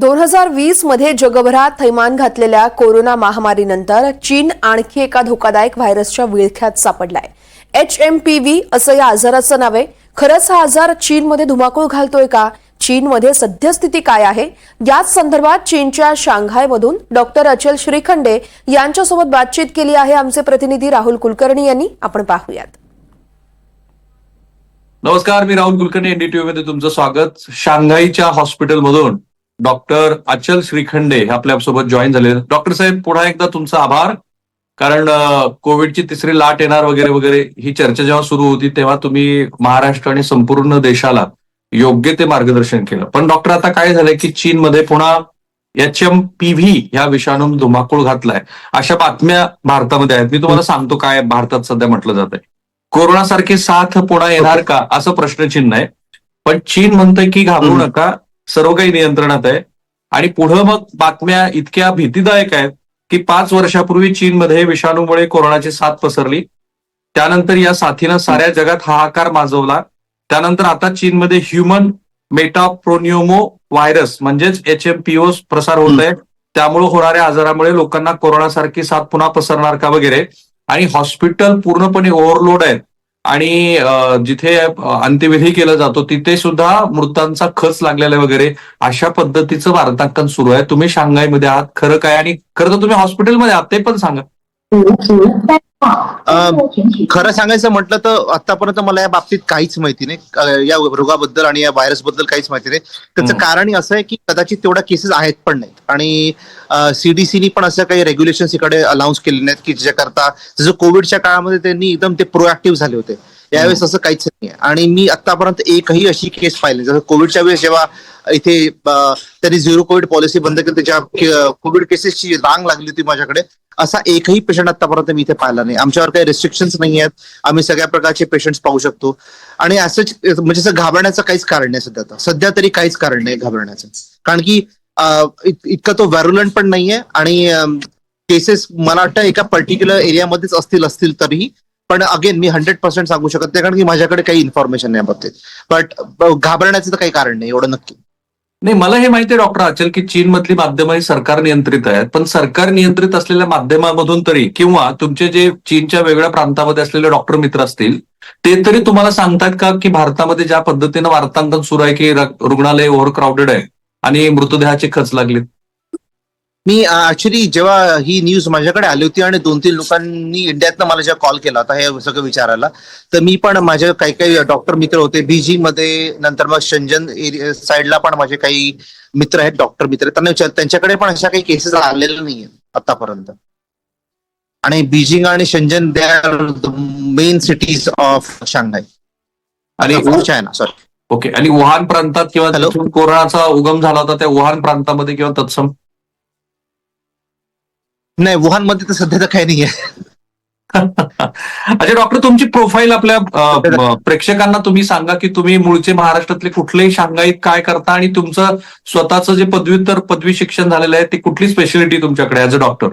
दोन हजार वीसमध्ये जगभरात थैमान घातलेल्या कोरोना महामारीनंतर चीन आणखी एका धोकादायक व्हायरसच्या विळख्यात सापडलाय. एच एम पी व्ही असं या आजाराचं नाव आहे. खरंच हा आजार चीनमध्ये धुमाकूळ घालतोय का? चीनमध्ये सद्यस्थिती काय आहे? याच संदर्भात चीनच्या शांघायमधून डॉक्टर अचल श्रीखंडे यांच्यासोबत बातचीत केली आहे आमचे प्रतिनिधी राहुल कुलकर्णी यांनी. आपण पाहूयात. नमस्कार मी राहुल कुलकर्णी एनडीटीव्ही मध्ये तुमचं स्वागत. शांघाईच्या हॉस्पिटलमधून डॉक्टर अचल श्रीखंडे हे आपल्यासोबत जॉईन झाले. डॉक्टर साहेब पुन्हा एकदा तुमचा आभार. कारण कोविडची तिसरी लाट येणार वगैरे वगैरे ही चर्चा जेव्हा सुरू होती तेव्हा तुम्ही महाराष्ट्र आणि संपूर्ण देशाला योग्य ते मार्गदर्शन केलं. पण डॉक्टर आता काय झालंय की चीनमध्ये पुन्हा एच एम पी व्ही ह्या विषाणून धुमाकूळ घातलाय. अशा बातम्या भारतामध्ये आहेत. मी तुम्हाला सांगतो काय भारतात सध्या म्हटलं जात आहे कोरोनासारखी साथ पुन्हा येणार का? असं प्रश्नचिन्ह आहे. पण चीन म्हणतंय की घाबरू. नका. सर्व काही नियंत्रणात आहे. आणि पुढं मग बातम्या इतक्या भीतीदायक आहेत की पाच वर्षापूर्वी चीनमध्ये विषाणूमुळे कोरोनाची साथ पसरली. त्यानंतर या साथीनं साऱ्या जगात हाहाकार माजवला. त्यानंतर आता चीनमध्ये ह्युमन मेटाप्रोन्युमो व्हायरस म्हणजेच एच एम पी ओ प्रसार होत आहे. त्यामुळे होणाऱ्या आजारामुळे लोकांना कोरोनासारखी साथ पुन्हा पसरणार का वगैरे. आणि हॉस्पिटल पूर्णपणे ओव्हरलोड आहेत. आणि जिथे अंत्यविधी केला जातो तिथे सुद्धा मृतांचा खच लागलेला वगैरे अशा पद्धतीचं वार्तांकन सुरू आहे. तुम्ही शांघाईमध्ये आहात खरं काय? आणि खरं तर तुम्ही हॉस्पिटलमध्ये आहात ते पण सांगा. खरं सांगायचं म्हटलं तर आतापर्यंत मला या बाबतीत काहीच माहिती नाही. या रोगाबद्दल आणि या व्हायरसबद्दल काहीच माहिती नाही. त्याचं. कारण असं आहे की कदाचित तेवढ्या केसेस आहेत पण नाहीत. आणि सीडीसीनी पण असं काही रेग्युलेशन्स इकडे अनाऊन्स केले नाहीत की ज्याकरता जसं कोविडच्या काळामध्ये त्यांनी एकदम ते प्रोएक्टिव्ह झाले होते. यावेळेस असं काहीच नाही आणि मी आतापर्यंत एकही अशी केस पाहिली जसं कोविडच्या वेळेस जेव्हा इथे त्यांनी झिरो कोविड पॉलिसी बंद केली त्याच्या कोविड केसेसची रांग लागली होती माझ्याकडे. असा एकही पेशंट आतापर्यंत मी इथे पाहिला नाही. आमच्यावर काही रेस्ट्रिक्शन्स नाही आहेत. आम्ही सगळ्या प्रकारचे पेशंट्स पाहू शकतो. आणि असंच म्हणजे असं घाबरण्याचं काहीच कारण नाही सध्या सध्या तरी काहीच कारण नाही घाबरण्याचं. कारण की इतका तो व्हॅरुलंट पण नाहीये आणि केसेस मला वाटतं एका पर्टिक्युलर एरियामध्येच असतील असतील तरीही. पण अगेन मी हंड्रेड पर्सेंट सांगू शकत नाही कारण की माझ्याकडे काही इन्फॉर्मेशन नाही बाबतीत. बट घाबरण्याचं तर काही कारण नाही एवढं नक्की. नाही मला हे माहिती आहे डॉक्टर अचल की चीनमधली माध्यमं ही सरकार नियंत्रित आहेत. पण सरकार नियंत्रित असलेल्या माध्यमामधून तरी किंवा तुमचे जे चीनच्या वेगळ्या प्रांतामध्ये असलेले डॉक्टर मित्र असतील ते तरी तुम्हाला सांगतात का की भारतामध्ये ज्या पद्धतीनं वार्तांकन सुरू आहे की रुग्णालय ओव्हर क्राऊडेड आहे आणि मृतदेहाचे खच लागले मी ऍक्च्युली जेव्हा ही न्यूज माझ्याकडे आली होती आणि दोन तीन लोकांनी इंडियातनं मला जेव्हा कॉल केला होता हे सगळं विचारायला तर मी पण माझे काही काही डॉक्टर मित्र होते बीजिंगमध्ये नंतर मग शंजन एरिया साईडला पण माझे काही मित्र आहेत डॉक्टर मित्र. त्यांना विचार त्यांच्याकडे पण अशा काही केसेस आलेल्या नाहीये आतापर्यंत. आणि बीजिंग आणि Shenzhen they are the main cities of Shanghai आणि चायना सॉरी ओके आणि वुहान प्रांतात किंवा कोरोनाचा उगम झाला होता त्या वुहान प्रांतामध्ये किंवा तत्सम? नाही वुहानमध्ये तर सध्या तर काही नाहीये अच्छा डॉक्टर तुमची प्रोफाईल आपल्या अ, प्रेक्षकांना तुम्ही सांगा की तुम्ही मूळचे महाराष्ट्रातले कुठलेही शांघाईत काय करता आणि तुमचं स्वतःचं जे पदव्युत्तर पदवी शिक्षण झालेलं आहे ती कुठली स्पेशालिटी तुमच्याकडे ऍज अ डॉक्टर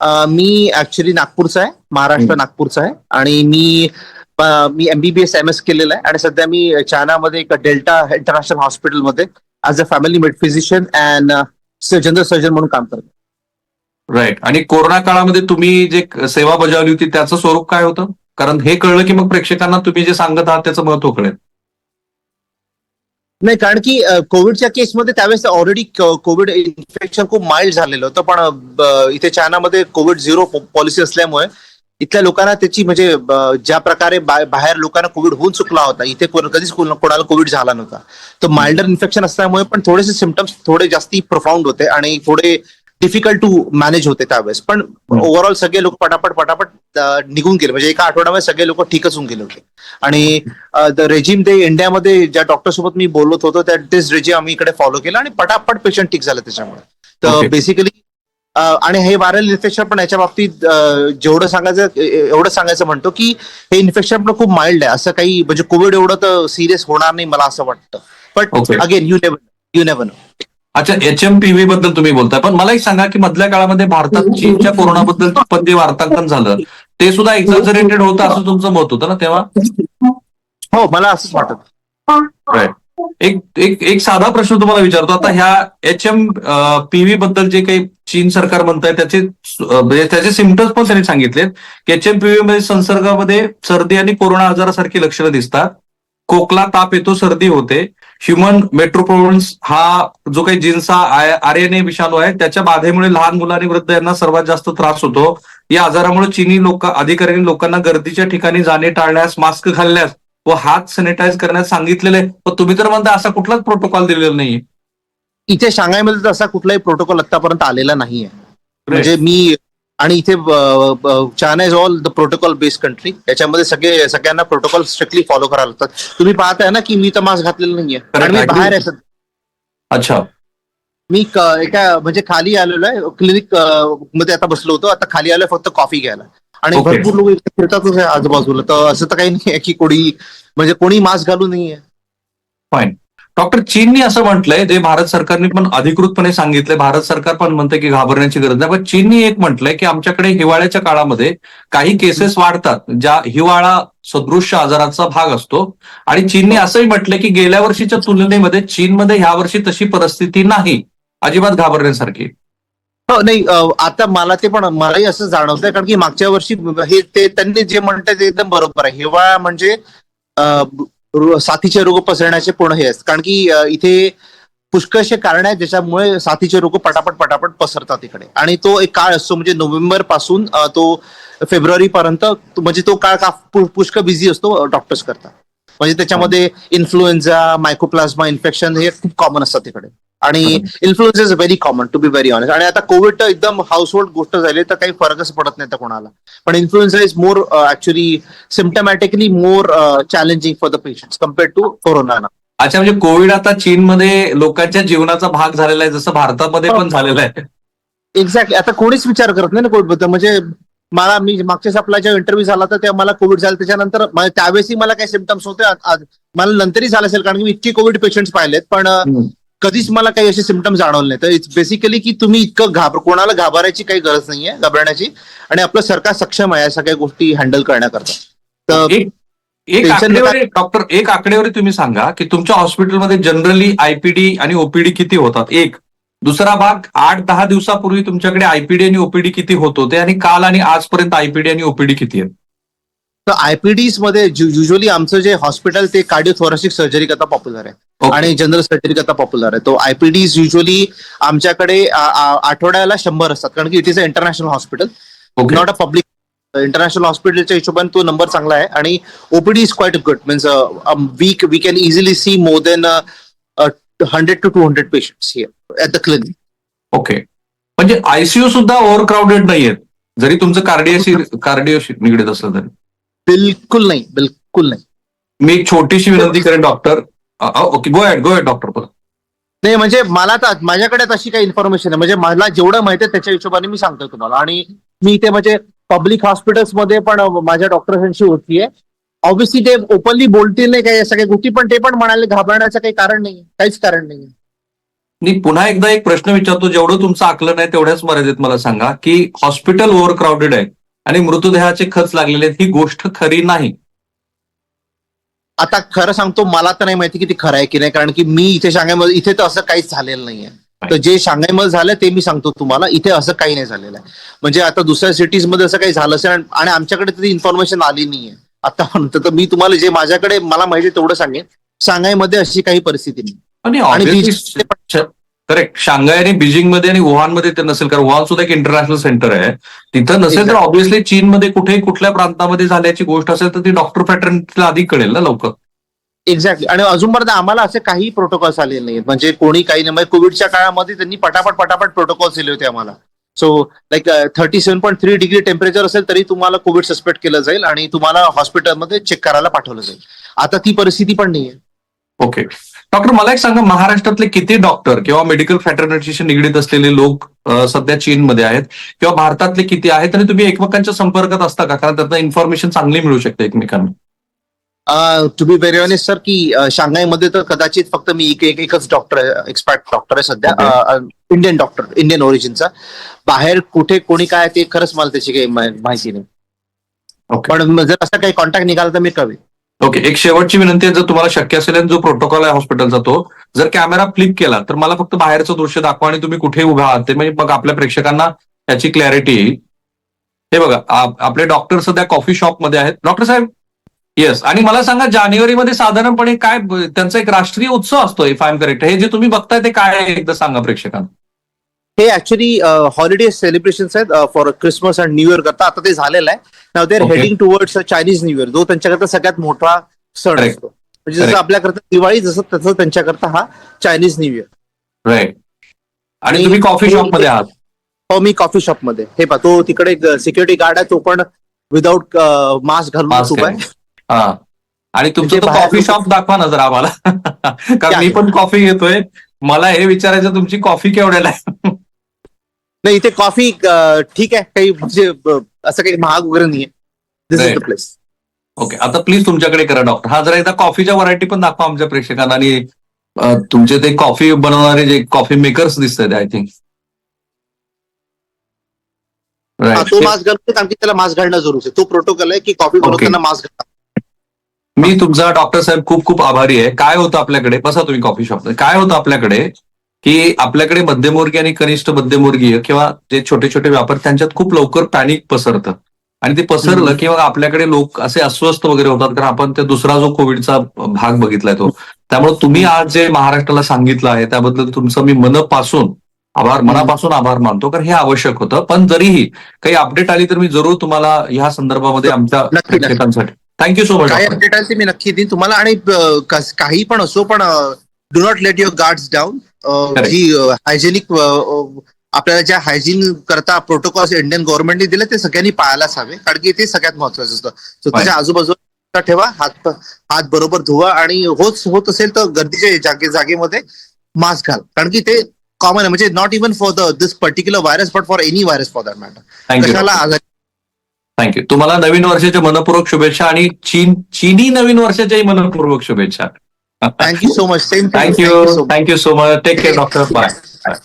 अं, मी ऍक्च्युली नागपूरचा आहे महाराष्ट्र हम्म. नागपूरचा आहे आणि मी अं, मी एमबीबीएस एम एस केलेलं आहे आणि सध्या मी चायनामध्ये एक डेल्टा इंटरनॅशनल हॉस्पिटलमध्ये as a family med physician and general surgeon म्हणून काम करतो राईट आणि कोरोना काळामध्ये तुम्ही जे सेवा बजावली होती त्याचं स्वरूप काय होतं? कारण हे कळलं की मग प्रेक्षकांना तुम्ही जे सांगत आहात त्याचं महत्त्व कळेल. नाही कारण की कोविडच्या केसमध्ये त्यावेळेस ऑलरेडी कोविड इन्फेक्शन खूप माइल्ड झालेलं होतं पण इथे चायनामध्ये कोविड झिरो पॉलिसी असल्यामुळे इथल्या लोकांना त्याची म्हणजे ज्या प्रकारे बाहेर लोकांना कोविड होऊन चुकला होता इथे कधीच कोण- कोणाला कोविड झाला नव्हता. तर माइल्डर इन्फेक्शन असल्यामुळे पण थोडेसे सिमटम्स थोडे जास्ती प्रोफाऊंड होते आणि थोडे डिफिकल्ट टू मॅनेज होते त्यावेळेस. पण ओव्हरऑल सगळे लोक पटापट पटापट निघून गेले. म्हणजे एका आठवड्यामध्ये सगळे लोक ठीकच होऊन गेले होते. आणि द रेजिम ते इंडियामध्ये ज्या डॉक्टर सोबत मी बोलत होतो त्या तेच रेजिम आम्ही इकडे फॉलो केलं आणि पटापट पेशंट ठीक झाले त्याच्यामुळे. तर. बेसिकली आणि हे व्हायरल इन्फेक्शन पण याच्या बाबतीत जेवढं सांगायचं एवढं सांगायचं म्हणतो की हे इन्फेक्शन पण खूप माइल्ड आहे. असं काही म्हणजे कोविड एवढं तर सिरियस होणार नाही मला असं वाटतं. But. Again you never you never know अच्छा एच एम पी व्ही बद्दल तुम्ही बोलताय. पण मला एक सांगा की मधल्या काळामध्ये भारतात चीनच्या कोरोनाबद्दल पण जे वार्तांकन झालं. ते सुद्धा एक्झॅजरेटेड होतं असं तुमचं मत होतं ना तेव्हा? हो मला असंच वाटत. राईट एक एक एक साधा प्रश्न तुम्हाला विचारतो. आता ह्या एच एम पीव्ही बद्दल जे काही चीन सरकार म्हणत आहे त्याचे म्हणजे त्याचे सिमटम्स पण त्यांनी सांगितलेत. की एच एम पीव्ही मध्ये संसर्गामध्ये सर्दी आणि कोरोना आजारासारखी लक्षणं दिसतात. खोकला ताप येतो सर्दी होते. ह्युमन मेट्रोप्रोन्स हा जो काही जिन्सा आर एन ए विषाणू आहे त्याच्या बाधेमुळे लहान मुलं आणि वृद्ध यांना सर्वात जास्त त्रास होतो. या आजारामुळे चीनी लोक अधिकाऱ्यांनी लोकांना गर्दीच्या ठिकाणी जाणे टाळण्यास मास्क घालण्यास व हात सॅनिटाईज करण्यास सांगितलेले पण तुम्ही तर म्हणता असा कुठलाच प्रोटोकॉल दिलेला नाहीये. इथे शांघायमध्ये तर असा कुठलाही प्रोटोकॉल आतापर्यंत आलेला नाहीये. म्हणजे मी आणि इथे China is all the protocol based country याच्यामध्ये सगळे सगळ्यांना प्रोटोकॉल स्ट्रिक्टली फॉलो करायला लागतात. तुम्ही पाहताय ना की मी तर मास्क घातलेलं नाहीये. आणि मी बाहेर आहे. अच्छा. मी एका म्हणजे खाली आलेलो आहे. क्लिनिकमध्ये आता बसलो होतो. आता खाली आलोय फक्त कॉफी घ्यायला. आणि. भरपूर लोक इथे फिरतातच आहे आजूबाजूला. तर असं तर काही नाही की कोणी म्हणजे कोणी मास्क घालू नाहीये. फाईन डॉक्टर चीननी असं म्हटलंय जे भारत सरकारने पण अधिकृतपणे सांगितलंय भारत सरकार पण म्हणतंय की घाबरण्याची गरज नाही पण चीननी एक म्हटलंय की आमच्याकडे हिवाळ्याच्या काळामध्ये काही केसेस वाढतात ज्या हिवाळा सदृश्य आजाराचा भाग असतो. आणि चीनने असंही म्हटलंय की गेल्या वर्षीच्या तुलनेमध्ये चीनमध्ये ह्या वर्षी तशी परिस्थिती नाही अजिबात घाबरण्यासारखी. हो नाही आता मला ते पण मलाही असं जाणवतंय कारण की मागच्या वर्षी हे ते त्यांनी जे म्हणतात ते एकदम बरोबर आहे. हिवाळा म्हणजे साथीचे रोग पसरण्याचे पूर्ण हे असतं. कारण की इथे पुष्कळशे कारण आहेत ज्याच्यामुळे साथीचे रोग पटापट पटापट पसरतात इकडे. आणि तो एक काळ असतो म्हणजे नोव्हेंबरपासून तो फेब्रुवारी पर्यंत म्हणजे तो काळ का पुष्कळ बिझी असतो डॉक्टर्स करता म्हणजे त्याच्यामध्ये इन्फ्लुएन्झा मायक्रोप्लाझ्मा इन्फेक्शन हे खूप कॉमन असतात तिकडे आणि influenza is very common to be very honest आणि आता कोविड तर एकदम हाऊसहोल्ड गोष्ट झाली तर काही फरकच पडत नाही त्या कोणाला. पण influenza is more actually symptomatically more challenging for the patient compared to corona अच्छा म्हणजे कोविड आता चीनमध्ये लोकांच्या जीवनाचा भाग झालेला आहे जसं भारतामध्ये पण झालेला आहे. एक्झॅक्टली आता कोणीच विचार करत नाही ना कोविडबद्दल. म्हणजे मला मी मागच्या जेव्हा इंटरव्ह्यू झाला तर तेव्हा मला कोविड झाला. त्याच्यानंतर त्यावेळेसही मला काही सिम्टम्स होते. मला नंतरही झालं असेल कारण की मी इतके कोविड पेशंट्स पाहिलेत. पण कधीच मला काही असे सिम्टम्स जाणवले नाही तर इट्स बेसिकली की तुम्ही इतकं घाबर कोणाला घाबरायची काही गरज नाहीये घाबरण्याची. आणि आपलं सरकार सक्षम आहे या सगळ्या गोष्टी हँडल करण्याकरता. तर एक आकडेवारी डॉक्टर एक आकडेवारी तुम्ही सांगा की तुमच्या हॉस्पिटलमध्ये जनरली आयपीडी आणि ओपीडी किती होतात? एक दुसरा भाग आठ दहा दिवसापूर्वी तुमच्याकडे आयपीडी आणि ओपीडी किती होत होते? आणि काल आणि आजपर्यंत आयपीडी आणि ओपीडी किती आहेत? तर आयपीडीजमध्ये युजली आमचं जे हॉस्पिटल ते कार्डिओथोरॅसिक सर्जरी करता पॉप्युलर आहे. आणि जनरल सर्जरी करता पॉप्युलर आहे. तो आयपीडीज युजली आमच्याकडे आठवड्याला शंभर असतात. कारण की it is a international hospital not a public international हॉस्पिटलच्या हिशोबाने तो नंबर चांगला आहे. आणि OPD is quite good means week we can easily see more than hundred to two hundred patients at the clinic okay म्हणजे ICU सुद्धा over crowded नाहीयेत. जरी तुमचं कार्डियाशी कार्डिओशी निगडीत असलं तरी. बिलकुल नाही बिलकुल नाही। मी एक छोटीशी विनंती करेन doctor okay go go doctor बोला. नाही म्हणजे मला तर माझ्याकडे तशी काही इन्फॉर्मेशन आहे म्हणजे मला जेवढं माहिती आहे त्याच्या हिशोबाने मी सांगतोय तुम्हाला. आणि मी इथे म्हणजे पब्लिक हॉस्पिटल्समध्ये पण माझ्या डॉक्टरांशी होतीये ऑब्व्हियसली ते ओपनली बोलतील नाही काही या सगळ्या गोष्टी पण ते पण म्हणाले घाबरण्याचं काही कारण नाही काहीच कारण नाही मी पुन्हा एकदा एक प्रश्न विचारतो. जेवढं तुमचं आकलन आहे तेवढ्याच मर्यादेत मला सांगा की हॉस्पिटल ओव्हर क्राऊडेड आहे. आणि मृतदेहाचे खच लागलेले ही गोष्ट खरी नाही. आता खरं सांगतो मला तर नाही माहिती की ते खरं आहे की नाही कारण की मी इथे शांघायमध्ये इथे तर असं काहीच झालेलं नाहीये. तर जे शांघायमध्ये झालं ते मी सांगतो तुम्हाला इथे असं काही नाही झालेलं आहे. म्हणजे आता दुसऱ्या सिटीजमध्ये असं काही झालं असेल आणि- आमच्याकडे ती इन्फॉर्मेशन आली नाहीये. आतापर्यंत तर मी तुम्हाला जे माझ्याकडे मला माहिती तेवढं सांगेन. शांघायमध्ये अशी काही परिस्थिती नाही. आणि करेक्ट. शांघाय आणि बीजिंगमध्ये आणि वुहानमध्ये ते नसेल कारण वुहान सुद्धा एक इंटरनॅशनल सेंटर आहे. तिथं नसेल तर. ऑब्व्हियसली चीनमध्ये कुठेही कुठल्या प्रांतामध्ये झाल्याची गोष्ट असेल तर ती डॉक्टर फॅटर्नला आधी कळेल ना लवकर. एक्झॅक्टली आणि अजूनपर्यंत आम्हाला असे काही प्रोटोकॉल्स आलेले नाहीत. म्हणजे कोणी काही नाही म्हणजे कोविडच्या काळामध्ये त्यांनी पटापट पटापट प्रोटोकॉल्स दिले होते आम्हाला. So like thirty seven point three degree temperature असेल तरी तुम्हाला कोविड सस्पेक्ट केलं जाईल आणि तुम्हाला हॉस्पिटलमध्ये चेक करायला पाठवलं जाईल. आता ती परिस्थिती पण नाहीये. ओके डॉक्टर मला एक सांगा महाराष्ट्रातले किती डॉक्टर किंवा मेडिकल फॅटर्निटीशी निगडीत असलेले लोक सध्या चीनमध्ये आहेत? किंवा भारतातले किती आहेत? आणि तुम्ही एकमेकांच्या संपर्कात असता का? कारण त्यातनं इन्फॉर्मेशन चांगली मिळू शकते एकमेकांना. To be very honest sir की अं, शांघायमध्ये तर कदाचित फक्त मी एक एक- एकच डॉक्टर एक्सपर्ट डॉक्टर आहे सध्या. इंडियन डॉक्टर इंडियन ओरिजिनचा बाहेर कुठे कोणी काय ते खरंच मला त्याची काही माहिती नाही. ओके पण जर असं काही कॉन्टॅक्ट निघाला तर मी कळवेन. ओके एक शेवटची विनंती आहे जर तुम्हाला शक्य असेल जो प्रोटोकॉल आहे हॉस्पिटलचा तो जर कॅमेरा फ्लिप केला तर मला फक्त बाहेरचं दृश्य दाखवा आणि तुम्ही कुठे उभा आहात. ते म्हणजे मग आपल्या प्रेक्षकांना त्याची क्लॅरिटी येईल. हे बघा आपले डॉक्टर सध्या कॉफी शॉपमध्ये आहेत. डॉक्टर साहेब? येस आणि मला सांगा जानेवारीमध्ये साधारणपणे काय त्यांचा एक राष्ट्रीय उत्सव असतो इफ आय एम करेक्ट हे जे तुम्ही बघताय ते काय एकदा सांगा प्रेक्षकांना. हे ऍक्च्युली हॉलिडे सेलिब्रेशन आहेत for Christmas and New Year करता. आता ते झालेलं आहे. नाव they are Okay. Heading towards Chinese New Year जो त्यांच्याकरता सगळ्यात मोठा सण. असतो. म्हणजे जसं. आपल्याकरता दिवाळी जसं तसं त्यांच्याकरता हा चायनीज न्यू इयर राईट आणि तुम्ही कॉफी शॉपमध्ये आहात. हो मी कॉफी शॉपमध्ये हे पहा तो तिकडे सिक्युरिटी गार्ड आहे तो पण विदाऊट मास्क घालून उभा आहे. आणि तुमचं कॉफी शॉप दाखवा ना जरा आम्हाला. कारण मी. पण कॉफी घेतोय. मला हे विचारायचं तुमची कॉफी केवढ्याला आहे? नाही इथे कॉफी ठीक आहे. काही म्हणजे असं काही महाग वगैरे नाहीये. This is. The place okay आता प्लीज तुमच्याकडे करा डॉक्टर हा जरा एकदा कॉफीच्या व्हरायटी पण दाखवा आमच्या प्रेक्षकांना. आणि तुमचे ते कॉफी बनवणारे जे कॉफी मेकर्स दिसत आहेत आय थिंक तो मास्क घालतो की त्याला मास्क घालणं जरूर आहे. तो प्रोटोकॉल आहे की कॉफी बनवताना मास्क घाला. मी तुमचा डॉक्टर साहेब खूप खूप आभारी आहे. काय होतं आपल्याकडे? बसा तुम्ही कॉफी शॉप काय होतं आपल्याकडे? की आपल्याकडे मध्यमवर्गीय आणि कनिष्ठ मध्यमवर्गीय किंवा जे छोटे छोटे व्यापार त्यांच्यात खूप लवकर पॅनिक पसरतं. आणि ते पसरलं हम्म. की मग आपल्याकडे लोक असे अस्वस्थ वगैरे होतात कारण आपण ते दुसरा जो कोविडचा भाग बघितलाय तो. त्यामुळे तुम्ही आज जे महाराष्ट्राला सांगितलं आहे त्याबद्दल तुमचं मी मनपासून आभार मनापासून आभार मानतो कारण हे आवश्यक होतं. पण जरीही काही अपडेट आली तर मी जरूर तुम्हाला ह्या संदर्भामध्ये आमच्या. प्रेक्षकांसाठी. Thank you so much update आले मी नक्की देईन. तुम्हाला आणि काही पण असो पण do not let your guards down. G hygienic आपल्याला ज्या हायजीन करता प्रोटोकॉल्स इंडियन गव्हर्नमेंटने दिले ते सगळ्यांनी पाळायलाच हवे. कारण की ते सगळ्यात महत्वाचं असतं. So, त्याच्या आजूबाजूला ठेवा हात हात बरोबर धुवा आणि होत होत असेल तर गर्दीच्या जागे जागेमध्ये मास्क घाल. कारण की ते कॉमन आहे. म्हणजे not even for the this particular virus but for any virus for that matter कशाला आजारी? थँक्यू तुम्हाला नवीन वर्षाच्या मनपूर्वक शुभेच्छा आणि चीन चीनी नवीन वर्षाच्याही मनपूर्वक शुभेच्छा. Thank you so much. Same Thank, you. Thank you so much. Take care, Doctor. Bye. Bye.